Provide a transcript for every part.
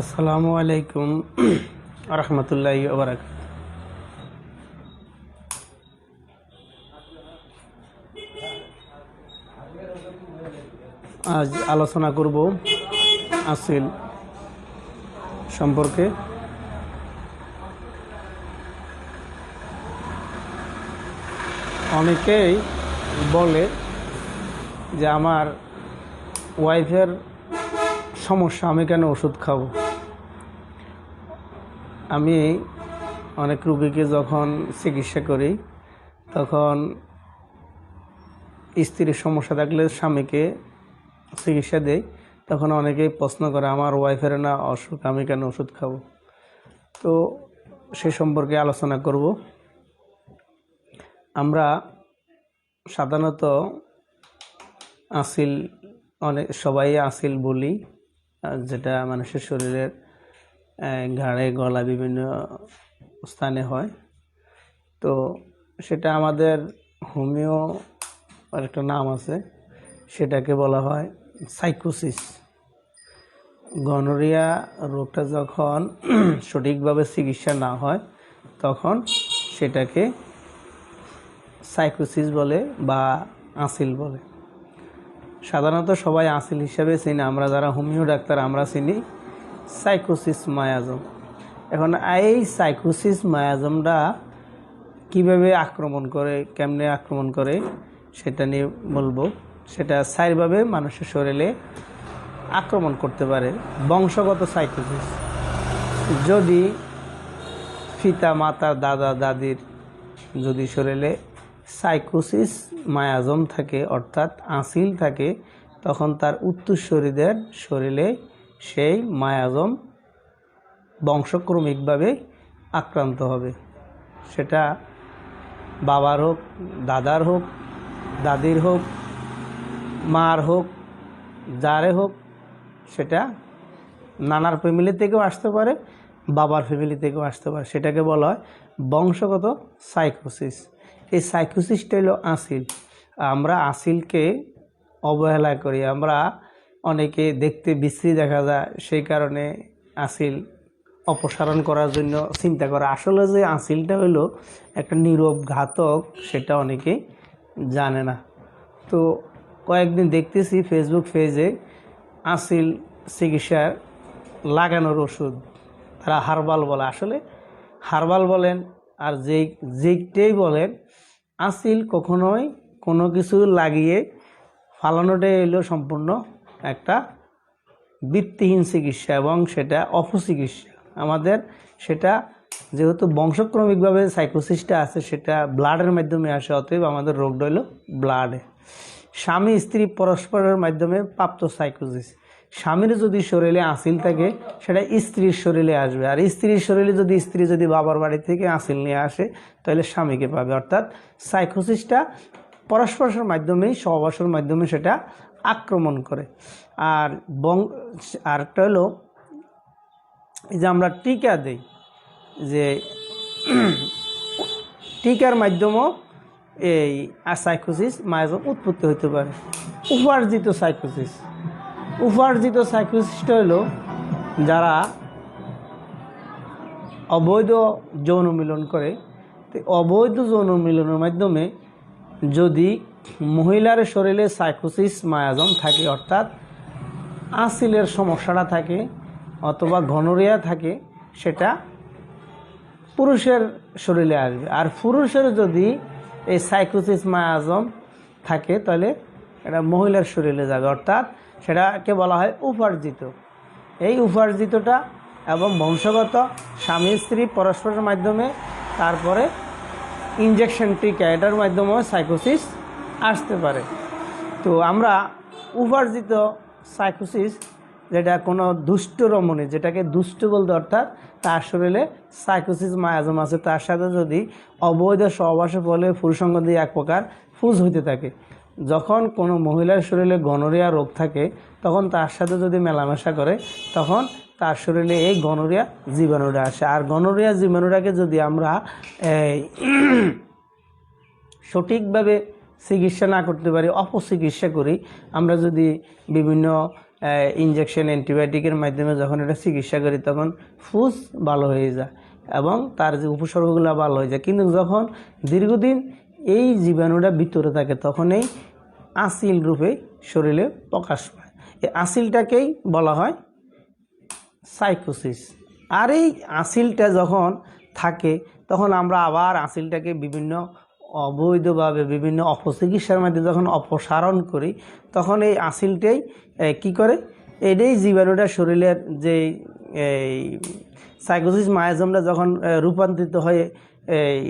আসসালামু আলাইকুম রহমতুল্লাহ বারাক আজ আলোচনা করব আসিল সম্পর্কে। অনেকেই বলে যে আমার ওয়াইফের সমস্যা, আমি কেন ওষুধ খাব? আমি অনেক রুগীকে যখন চিকিৎসা করি, তখন স্ত্রীর সমস্যা থাকলে স্বামীকে চিকিৎসা দেই। তখন অনেকেই প্রশ্ন করে, আমার ওয়াইফের না অসুখ, আমি কেন ওষুধ খাব? তো সে সম্পর্কে আলোচনা করব। আমরা সাধারণত আসিল, অনেক, সবাই আসিল বলি, যেটা মানুষের শরীরের ঘাড়ে, গলা বিভিন্ন স্থানে হয়। তো সেটা আমাদের হোমিও একটা নাম আছে, সেটাকে বলা হয় সাইকোসিস। গনোরিয়া রোগটা যখন সঠিকভাবে চিকিৎসা না হয়, তখন সেটাকে সাইকোসিস বলে বা আসিল বলে। সাধারণত সবাই আসিল হিসাবে চিনি, আমরা যারা হোমিও ডাক্তার, আমরা চিনি। Sycosis miasm. এখন এই সাইকোসিস মায়াজমটা কীভাবে আক্রমণ করে, কেমনে আক্রমণ করে, সেটা নিয়ে বলব। সেটা চারভাবে মানুষের শরীরে আক্রমণ করতে পারে। বংশগত সাইকোসিস। যদি পিতা, মাতা, দাদা, দাদির যদি শরীরে সাইকোসিস মায়াজম থাকে, অর্থাৎ আসিল থাকে, তখন তার উত্তরসূরিদের শরীরে সেই মায়াজম বংশক্রমিকভাবে আক্রান্ত হবে। সেটা বাবার হোক, দাদার হোক, দাদির হোক, মার হোক, যারে হোক, সেটা নানার ফ্যামিলি থেকেও আসতে পারে, বাবার ফ্যামিলি থেকেও আসতে পারে। সেটাকে বলা হয় বংশগত সাইকোসিস এই সাইকোসিসটা হলো আসিল। আমরা আসিলকে অবহেলা করি। আমরা অনেকে দেখতে বিশ্রী দেখা যায়, সেই কারণে আসিল অপসারণ করার জন্য চিন্তা করা। আসলে যে আসিলটা হলো একটা নীরব ঘাতক, সেটা অনেকেই জানে না। তো কয়েকদিন দেখতেছি ফেসবুক পেজে আসিল চিকিৎসার লাগানোর ওষুধ, তারা হারবাল বলে। আসলে হারবাল বলেন আর যেই যেইটাই বলেন, আসিল কখনোই কোনো কিছু লাগিয়ে ফালানোটাই হলো সম্পূর্ণ একটা বৃত্তিহীন চিকিৎসা এবং সেটা অপচিকিৎসা। আমাদের সেটা যেহেতু বংশক্রমিকভাবে সাইকোসিসটা আছে, সেটা ব্লাডের মাধ্যমে আসে, অতএব আমাদের রোগটা হলো ব্লাডে। স্বামী, স্ত্রী পরস্পরের মাধ্যমে প্রাপ্ত সাইকোসিস। স্বামীর যদি শরীরে আসিল থাকে, সেটা স্ত্রীর শরীরে আসবে। আর স্ত্রীর শরীরে যদি স্ত্রী যদি বাবার বাড়ি থেকে আসিল নিয়ে আসে, তাহলে স্বামীকে পাবে। অর্থাৎ সাইকোসিসটা পরস্পরের মাধ্যমেই, সহবাসের মাধ্যমে সেটা আক্রমণ করে। আর বং, আরেকটা হলো যে আমরা টিকা দেই যে টিকার মাধ্যমেও এই সাইকোসিস মায়াজম উৎপত্তি হতে পারে। উপার্জিত সাইকোসিস। উপার্জিত সাইকোসিসটা হলো যারা অবৈধ যৌন মিলন করে। তো অবৈধ যৌন মিলনের মাধ্যমে যদি মহিলার শরীরে সাইকোসিস, মায়াজম থাকে, অর্থাৎ আসিলের সমস্যাটা থাকে অথবা ঘনরিয়া থাকে, সেটা পুরুষের শরীরে আসবে। আর পুরুষের যদি এই সাইকোসিস, মায়াজম থাকে, তাহলে এটা মহিলার শরীরে যাবে, অর্থাৎ সেটাকে বলা হয় উপার্জিত। এই উপার্জিতটা এবং বংশগত স্বামী, স্ত্রী পরস্পরের মাধ্যমে, তারপরে ইনজেকশন টিকা এটার মাধ্যমেও সাইকোসিস আসতে পারে। তো আমরা উপার্জিত সাইকোসিস যেটা কোনো দুষ্ট রমণী, যেটাকে দুষ্ট বলতে অর্থাৎ তার শরীরে সাইকোসিস মায়াজম আছে, তার সাথে যদি অবৈধ সহবাসের ফলে ফুলসঙ্গ দিয়ে এক প্রকার ফুজ হইতে থাকে। যখন কোনো মহিলার শরীরে গনোরিয়া রোগ থাকে, তখন তার সাথে যদি মেলামেশা করে, তখন তার শরীরে এই গনোরিয়া জীবাণুটা আসে। আর গনোরিয়া জীবাণুটাকে যদি আমরা সঠিকভাবে চিকিৎসা না করতে পারি, অপচিকিৎসা করি। আমরা যদি বিভিন্ন ইঞ্জেকশন অ্যান্টিবায়োটিকের মাধ্যমে যখন এটা চিকিৎসা করি, তখন ফুস ভালো হয়ে যায় এবং তার যে উপসর্গগুলো ভালো হয়ে যায়। কিন্তু যখন দীর্ঘদিন এই জীবাণুটা ভিতরে থাকে, তখন এই আসিল রূপে শরীরে প্রকাশ পায়। এই আসিলটাকেই বলা হয় সাইকোসিস। আর এই আসিলটা যখন থাকে, তখন আমরা আবার আসিলটাকে বিভিন্ন অবৈধভাবে বিভিন্ন অপচিকিৎসার মাধ্যমে যখন অপসারণ করি, তখন এই আসিলটাই কি করে? এটাই জীবাণুটা শরীরের যে এই সাইকোসিস মায়াজমটা যখন রূপান্তরিত হয়ে এই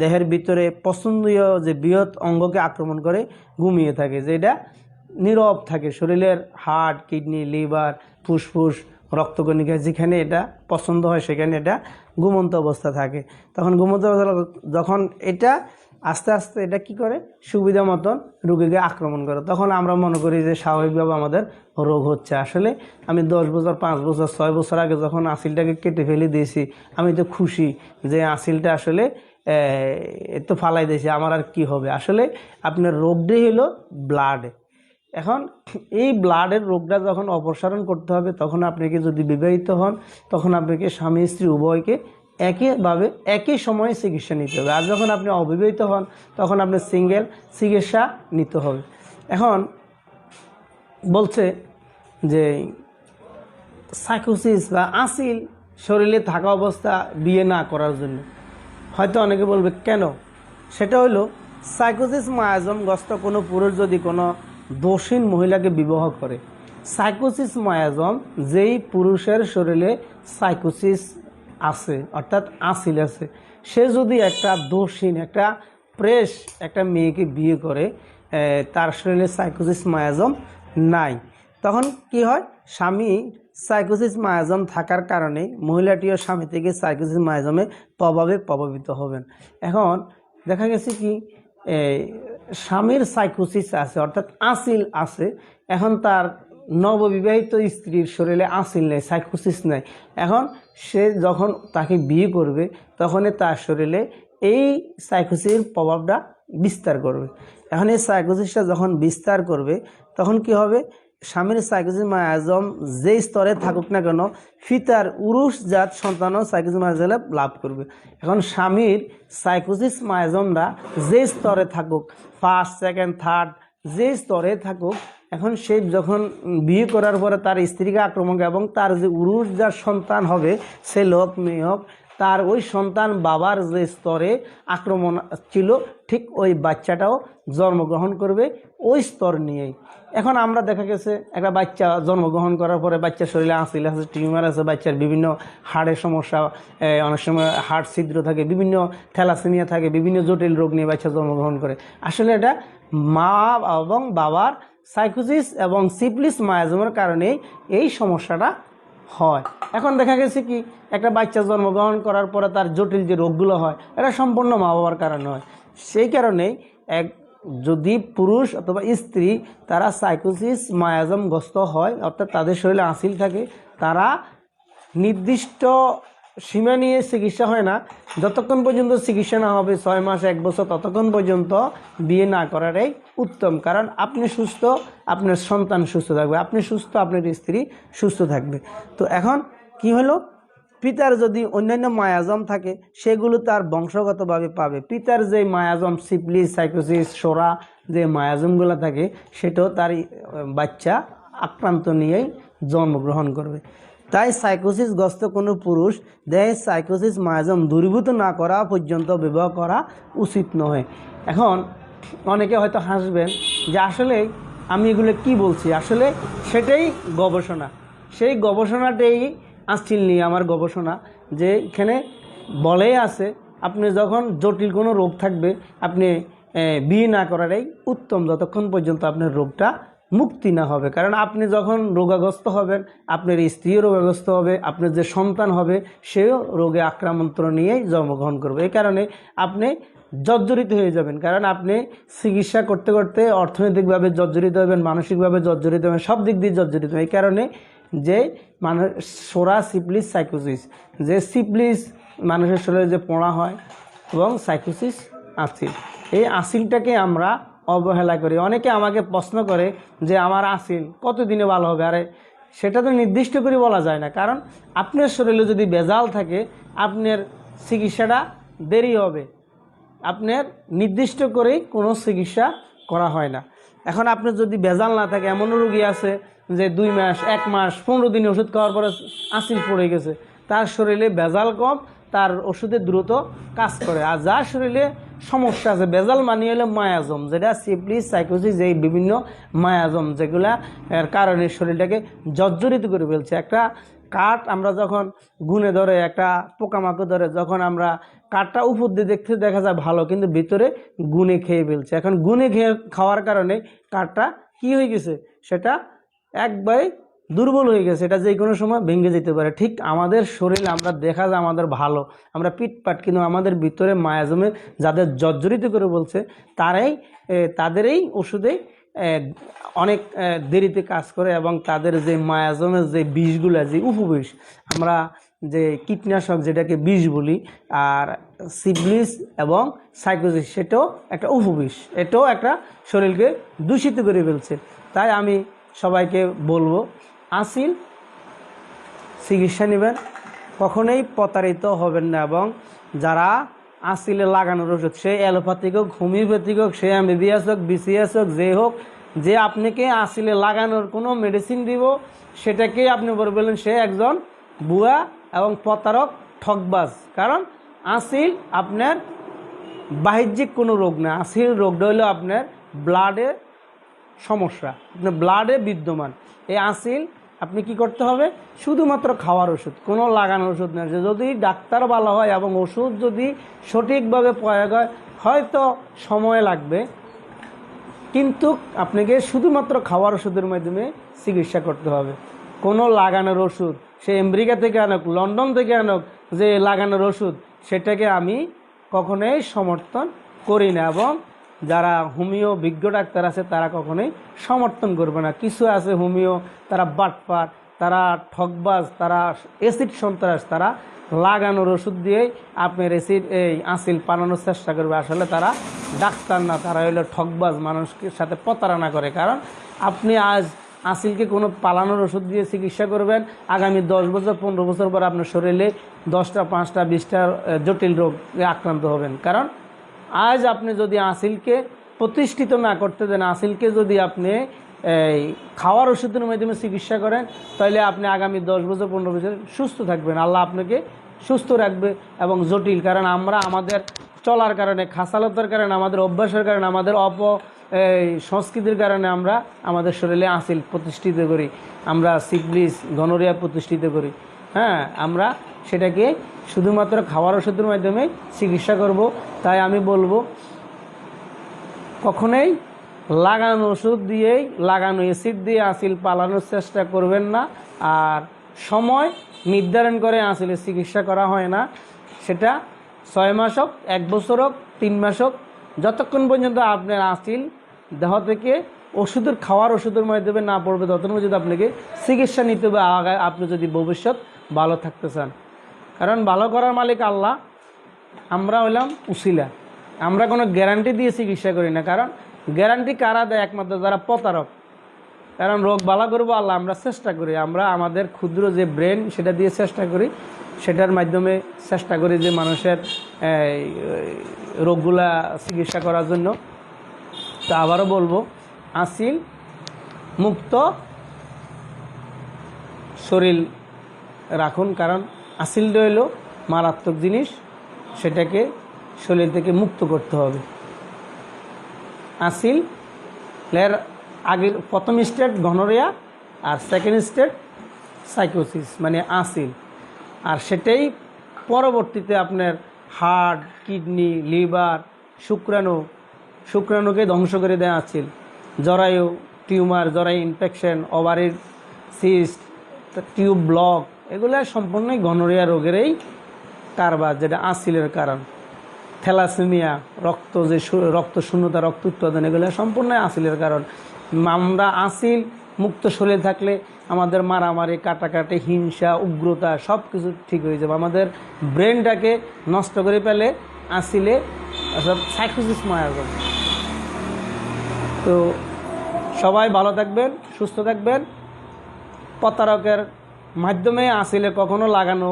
দেহের ভিতরে পছন্দীয় যে বৃহৎ অঙ্গকে আক্রমণ করে, ঘুমিয়ে থাকে, যেটা নীরব থাকে। শরীরের হার্ট কিডনি, লিভার, ফুসফুস রক্তকণিকা যেখানে এটা পছন্দ হয়, সেখানে এটা ঘুমন্ত অবস্থা থাকে। তখন ঘুমন্ত অবস্থা যখন এটা আস্তে আস্তে এটা কি করে? সুবিধা মতন রোগীকে আক্রমণ করে। তখন আমরা মনে করি যে স্বাভাবিকভাবে আমাদের রোগ হচ্ছে। আসলে আমি দশ বছর, পাঁচ বছর, ছয় বছর আগে যখন আসিলটাকে কেটে ফেলে দিয়েছি, আমি তো খুশি যে আসিলটা আসলে, এ তো ফালাই দিয়েছি। আমার আর কি হবে? আসলে আপনার রোগটাই হলো ব্লাড এখন এই ব্লাডের রোগটা যখন অপসারণ করতে হবে, তখন আপনাকে যদি বিবাহিত হন, তখন আপনাকে স্বামী, স্ত্রী উভয়কে একইভাবে একই সময়ে চিকিৎসা নিতে হবে। আর যখন আপনি অবিবাহিত হন, তখন আপনি সিঙ্গেল চিকিৎসা নিতে হবে। এখন বলছে যে সাইকোসিস বা আসিল শরীরে থাকা অবস্থা বিয়ে না করার জন্য। হয়তো অনেকে বলবে, কেন? সেটা হলো সাইকোসিস মায়াজমগ্রস্ত কোনো পুরুষ যদি কোনো দোষীন মহিলাকে বিবাহ করে। সাইকোসিস মায়াজম, যেই পুরুষের শরীরে সাইকোসিস আছে, অর্থাৎ আসিল আছে, সে যদি একটা দোষীন, একটা প্রেস একটা মেয়েকে বিয়ে করে তার শরীরে সাইকোসিস মায়াজম নাই, তখন কি হয়? স্বামী সাইকোসিস মায়াজম থাকার কারণে মহিলাটিও স্বামী থেকে সাইকোসিস মায়াজমে প্রভাবে প্রভাবিত হবেন। এখন দেখা গেছে কি স্বামীর সাইকোসিস আছে, অর্থাৎ আসিল আছে। এখন তার নববিবাহিত স্ত্রীর শরীরে আসিল নেই সাইকোসিস নেই। এখন সে যখন তাকে বিয়ে করবে, তখনই তার শরীরে এই সাইকোসিসের প্রভাবটা বিস্তার করবে। এখন এই সাইকোসিসটা যখন বিস্তার করবে, তখন কি হবে? স্বামীর সাইকোসিস মায়াজম যে স্তরে থাকুক না কেন ফিতার উরুষ জাত সন্তানও সাইকোসিস মায়াজম লাভ করবে। এখন স্বামীর সাইকোসিস মায়াজমরা যে স্তরে থাকুক ফার্স্ট সেকেন্ড থার্ড যে স্তরে থাকুক, এখন সে যখন বিয়ে করার পরে তার স্ত্রীকে আক্রমণ করে এবং তার যে উরুষ যার সন্তান হবে, সে লোক, মেয়ে হোক তার ওই সন্তান বাবার যে স্তরে আক্রমণ ছিল, ঠিক ওই বাচ্চাটাও জন্মগ্রহণ করবে ওই স্তর নিয়েই। এখন আমরা দেখা গেছে, একটা বাচ্চা জন্মগ্রহণ করার পরে বাচ্চার শরীরে আসিল আছে, টিউমার আছে, বাচ্চার বিভিন্ন হাড়ের সমস্যা অনেক সময় হাড় ছিদ্র থাকে, বিভিন্ন থ্যালাসেমিয়া থাকে, বিভিন্ন জটিল রোগ নিয়ে বাচ্চা জন্মগ্রহণ করে। আসলে এটা মা এবং বাবার সাইকোসিস এবং সিপলিস মায়াজমের কারণে এই সমস্যাটা হয়। এখন দেখা গেছে কি, একটা বাচ্চা জন্মগ্রহণ করার পরে তার জটিল যে রোগগুলো হয়, এটা সম্পূর্ণ মা বাবার কারণে হয়। সেই কারণেই এক, যদি পুরুষ অথবা স্ত্রী তারা সাইকোসিস মায়াজমগ্রস্ত হয়, অর্থাৎ তাদের শরীরে আসিল থাকে, তারা নির্দিষ্ট সীমা নিয়ে চিকিৎসা হয় না। যতক্ষণ পর্যন্ত চিকিৎসা না হবে, ছয় মাস, এক বছর, ততক্ষণ পর্যন্ত বিয়ে না করাটাই উত্তম। কারণ আপনি সুস্থ, আপনার সন্তান সুস্থ থাকবে। আপনি সুস্থ, আপনার স্ত্রী সুস্থ থাকবে। তো এখন কি হলো? পিতার যদি অন্যান্য মায়াজম থাকে, সেগুলো তার বংশগতভাবে পাবে। পিতার যে মায়াজম সিপলিস সাইকোসিস সোরা যে মায়াজমগুলো থাকে, সেটাও তার বাচ্চা আক্রান্ত নিয়েই জন্মগ্রহণ করবে। তাই সাইকোসিসগ্রস্ত কোনো পুরুষ দেহে সাইকোসিস মায়াজম দূরীভূত না করা পর্যন্ত বিবাহ করা উচিত নয় এখন অনেকে হয়তো হাসবেন যে আসলে আমি এগুলো কি বলছি? আসলে সেটাই গবেষণা। সেই গবেষণাটাই আসছিল নিয়ে আমার গবেষণা যে এখানে বলেই আছে, আপনি যখন জটিল কোনো রোগ থাকবে, আপনি বিয়ে না করাটাই উত্তম। যতক্ষণ পর্যন্ত আপনার রোগটা মুক্তি না হবে। কারণ আপনি যখন রোগাগ্রস্ত হবেন, আপনার স্ত্রীও রোগাগ্রস্ত হবে, আপনার যে সন্তান হবে, সেও রোগে আক্রামন্ত্র নিয়েই জন্মগ্রহণ করবে। এই কারণে আপনি জর্জরিত হয়ে যাবেন। কারণ আপনি চিকিৎসা করতে করতে অর্থনৈতিকভাবে জর্জরিত হবেন, মানসিকভাবে জর্জরিত হবেন, সব দিক দিয়ে জর্জরিত এই কারণে যে মানুষ, সোরা সিপলিস সাইকোসিস, যে সিপলিস মানুষের শরীরে যে পোড়া হয় এবং সাইকোসিস আসিল এই আসিলটাকে আমরা অবহেলা করি। অনেকে আমাকে প্রশ্ন করে যে, আমার আসিল কতদিনে ভালো হবে? আরে, সেটা তো নির্দিষ্ট করে বলা যায় না। কারণ আপনার শরীরে যদি বেজাল থাকে, আপনার চিকিৎসাটা দেরি হবে। আপনার নির্দিষ্ট করেই কোনো চিকিৎসা করা হয় না। এখন আপনার যদি বেজাল না থাকে, এমনও রুগী আছে যে, দুই মাস, এক মাস, পনেরো দিন ওষুধ খাওয়ার পরে আসিল পড়ে গেছে। তার শরীরে বেজাল কম, তার ওষুধে দ্রুত কাজ করে। আর যার শরীরে সমস্যা আছে। বেজাল মানি হলো মায়াজম, যেটা সিপ্লিস সাইকোসিস এই বিভিন্ন মায়াজম, যেগুলা, এর কারণে শরীরটাকে জর্জরিত করে ফেলছে। একটা কাঠ আমরা যখন গুনে ধরে, একটা পোকামাকড় ধরে, যখন আমরা কাঠটা উপর দিয়ে দেখতে দেখা যায় ভালো, কিন্তু ভিতরে গুনে খেয়ে ফেলছে। এখন গুনে খেয়ে খাওয়ার কারণে কাঠটা কি হয়ে গেছে? সেটা একবারে দুর্বল হয়ে গেছে, এটা যে কোনো সময় ভেঙে যেতে পারে। ঠিক আমাদের শরীর, আমরা দেখা যায় আমাদের ভালো, আমরা পিটপাট কিন্তু আমাদের ভিতরে মায়াজমে যাদের জর্জরিত করে বলছে, তারাই তাদেরই ওষুধে অনেক দেরিতে কাজ করে এবং তাদের যে মায়াজমের যে বিষগুলো, যে উপবিষ, আমরা যে কীটনাশক যেটাকে বিষ বলি, আর সিবলিস এবং সাইকোসিস, সেটাও একটা উপবিষ, এটাও একটা শরীরকে দূষিত করে ফেলছে। তাই আমি সবাইকে বলব আসিল, চিকিৎসা নেবেন, কখনোই প্রতারিত হবেন না এবং যারা আসিলে লাগানোর ওষুধ, সে অ্যালোপ্যাথিক হোক, হোমিওপ্যাথিক হোক, সে এমবিবিএস হোক, বিসিএস হোক, যে হোক, যে আপনাকে আসিলে লাগানোর কোনো মেডিসিন দিব, সেটাকে আপনি বলবেন সে একজন বুয়া এবং প্রতারক ঠকবাজ কারণ আসিল আপনার বাহ্যিক কোনো রোগ না, আসিল রোগটা হলো আপনার ব্লাডের সমস্যা, আপনার ব্লাডে বিদ্যমান। এই আসিল আপনি কি করতে হবে? শুধুমাত্র খাওয়ার ওষুধ, কোনো লাগানোর ওষুধ না। যে যদি ডাক্তার ভালো হয় এবং ওষুধ যদি সঠিকভাবে প্রয়োগ হয়, হয়তো সময় লাগবে। কিন্তু আপনাকে শুধুমাত্র খাওয়ার ওষুধের মাধ্যমে চিকিৎসা করতে হবে। কোনো লাগানোর ওষুধ, সে আমেরিকা থেকে আনুক, লন্ডন থেকে আনুক, যে লাগানোর ওষুধ, সেটাকে আমি কখনোই সমর্থন করি না এবং যারা হোমিও বিজ্ঞ ডাক্তার আছে, তারা কখনোই সমর্থন করবে না। কিছু আছে হোমিও, তারা বাটপাট তারা ঠকবাজ তারা অ্যাসিড সন্ত্রাস, তারা লাগানোর ওষুধ দিয়েই আপনার অ্যাসিড এই আসিল পালানোর চেষ্টা করবে। আসলে তারা ডাক্তার না, তারা হলো ঠকবাজ মানুষকে সাথে প্রতারণা করে। কারণ আপনি আজ আসিলকে কোনো পালানোর ওষুধ দিয়ে চিকিৎসা করবেন, আগামী দশ বছর, পনেরো বছর পর আপনার শরীরে দশটা, পাঁচটা, বিশটা জটিল রোগে আক্রান্ত হবেন। কারণ আজ আপনি যদি আসিলকে প্রতিষ্ঠিত না করতে দেন, আসিলকে যদি আপনি, এই, খাওয়ার ওষুধের মাধ্যমে চিকিৎসা করেন, তাহলে আপনি আগামী দশ বছর, পনেরো বছর সুস্থ থাকবেন। আল্লাহ আপনাকে সুস্থ রাখবে এবং জটিল, কারণ আমরা আমাদের চলার কারণে, খাসালতার কারণে, আমাদের অভ্যাসের কারণে, আমাদের অপ, এই, সংস্কৃতির কারণে আমরা আমাদের শরীরে আসিল প্রতিষ্ঠিত করি। আমরা সিকলিস গনোরিয়া প্রতিষ্ঠিত করি। হ্যাঁ আমরা সেটাকে শুধুমাত্র খাওয়ার ওষুধের মাধ্যমে চিকিৎসা করব। তাই আমি বলব, কখনোই লাগানো ওষুধ দিয়েই লাগানো অ্যাসিড দিয়ে আসিল পালানোর চেষ্টা করবেন না। আর সময় নির্ধারণ করে আসিলের চিকিৎসা করা হয় না। সেটা ছয় মাস হোক, এক বছর হোক, তিন মাস হোক, যতক্ষণ পর্যন্ত আপনার আসিল দেহ থেকে ওষুধের খাওয়ার ওষুধের মাধ্যমে না পড়বে, ততক্ষণ পর্যন্ত আপনাকে চিকিৎসা নিতে হবে। আপনি যদি ভবিষ্যৎ ভালো থাকতে চান। কারণ ভালো করার মালিক আল্লাহ। আমরা হইলাম উসিলা। আমরা কোনো গ্যারান্টি দিয়ে চিকিৎসা করি না। কারণ গ্যারান্টি কারা দেয় একমাত্র? যারা প্রতারক। কারণ রোগ ভালো করব আল্লাহ, আমরা চেষ্টা করি। আমরা আমাদের ক্ষুদ্র যে ব্রেন সেটা দিয়ে চেষ্টা করি। সেটার মাধ্যমে চেষ্টা করি যে মানুষের রোগগুলা চিকিৎসা করার জন্য। তো আবারও বলব, আসিল মুক্ত শরীর রাখুন। কারণ আসিলটা হলো মারাত্মক জিনিস, সেটাকে শরীর থেকে মুক্ত করতে হবে। আসিল, এর আগের প্রথম স্টেট গনোরিয়া আর সেকেন্ড স্টেট সাইকোসিস মানে আসিল। আর সেটাই পরবর্তীতে আপনার হার্ট কিডনি লিভার শুক্রাণু, শুক্রাণুকে ধ্বংস করে দেওয়া আছিল জরায়ু টিউমার জরায়ু ইনফেকশন ওভারির সিস্ট টিউব ব্লক এগুলো সম্পূর্ণই গনোরিয়া রোগেরই কারবার, যেটা আসিলের কারণ। থ্যালাসেমিয়া, রক্ত যে রক্ত শূন্যতা, রক্ত উৎপাদন, এগুলো সম্পূর্ণ আসিলের কারণ। আমরা আসিল, মুক্ত শরীরে থাকলে আমাদের মারামারি, কাটাকাটি, হিংসা, উগ্রতা সব কিছু ঠিক হয়ে যাবে। আমাদের ব্রেনটাকে নষ্ট করে ফেলে আসিলে সাইকোসিস মারা যাবে তো সবাই ভালো থাকবেন, সুস্থ থাকবেন। প্রতারকের মাধ্যমে আসিলে কখনো লাগানো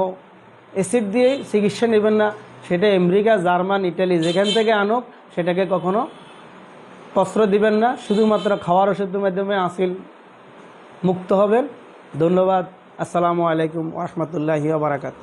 এসিড দিয়ে চিকিৎসা নেবেন না। সেটা আমেরিকা, জার্মান, ইটালি যেখান থেকে আনুক, সেটাকে কখনো কস্ত্র দিবেন না। শুধুমাত্র খাওয়ার ওষুধের মাধ্যমে আসিল মুক্ত হবেন। ধন্যবাদ। আসসালামু আলাইকুম রহমতুল্লাহি বারাকাত